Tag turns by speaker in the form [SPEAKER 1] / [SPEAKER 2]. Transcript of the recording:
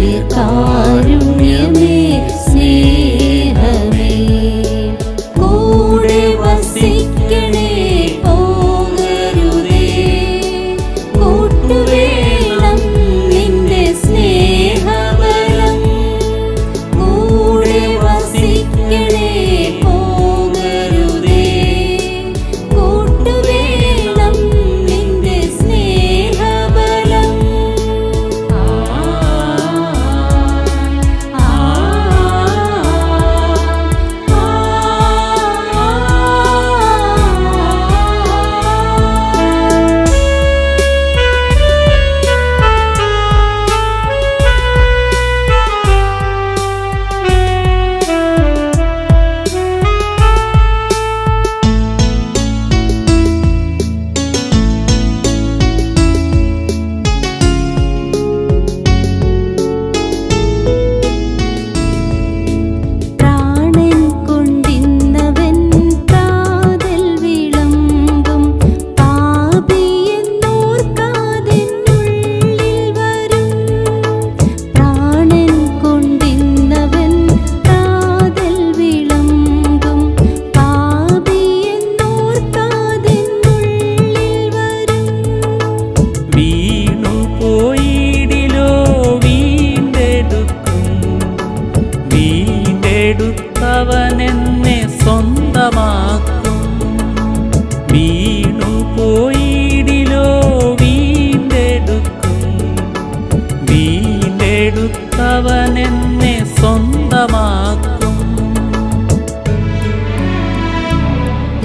[SPEAKER 1] ദിവ്യകാരുണ്യമേ